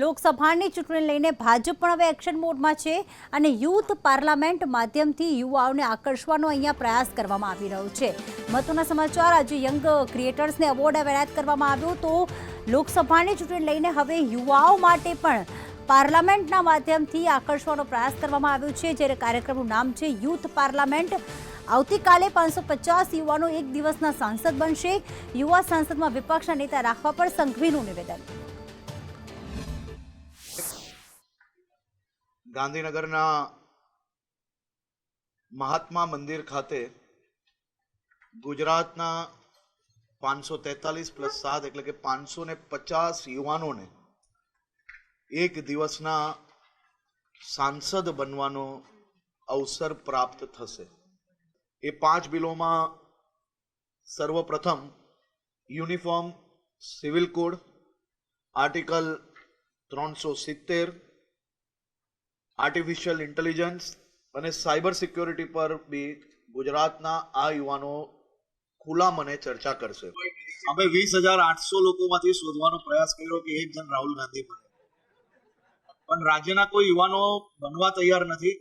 લોકસભાની ચૂંટણી લઈને ભાજપ પણ હવે એક્શન મોડમાં છે અને યુથ પાર્લામેન્ટ માધ્યમથી યુવાઓને આકર્ષવાનો અહીંયા પ્રયાસ કરવામાં આવી રહ્યો છે. મહત્વના સમાચાર, આજે યંગ ક્રિએટર્સને એવોર્ડ એનાયત કરવામાં આવ્યો તો લોકસભાની ચૂંટણી લઈને હવે યુવાઓ માટે પણ પાર્લામેન્ટના માધ્યમથી આકર્ષવાનો પ્રયાસ કરવામાં આવ્યો છે, જ્યારે કાર્યક્રમનું નામ છે યુથ પાર્લામેન્ટ. આવતીકાલે પાંચસો પચાસ યુવાનો એક દિવસના સાંસદ બનશે. યુવા સાંસદમાં વિપક્ષના નેતા રાખવા પર સંઘવીનું નિવેદન. ગાંધીનગરના મહાત્મા મંદિર ખાતે ગુજરાતના પાંચસો તેતાલીસ પ્લસ સાત એટલે કે પાંચસો ને પચાસ યુવાનોને એક દિવસના સાંસદ બનવાનો અવસર પ્રાપ્ત થશે. એ પાંચ બિલોમાં સર્વપ્રથમ યુનિફોર્મ, સિવિલ કોડ, આર્ટિકલ ત્રણસો સિત્તેર આર્ટિફિશિયલ ઇન્ટેલિજન્સ અને સાયબર સિક્યોરિટી પર બી ગુજરાતના આ યુવાનો ખુલ્લા મને ચર્ચા કરશે. અમે વીસ હજાર આઠસો લોકોમાંથી શોધવાનો પ્રયાસ કર્યો કે એક જણ રાહુલ ગાંધી બને. પણ રાજ્યના કોઈ યુવાનો બનવા તૈયાર નથી.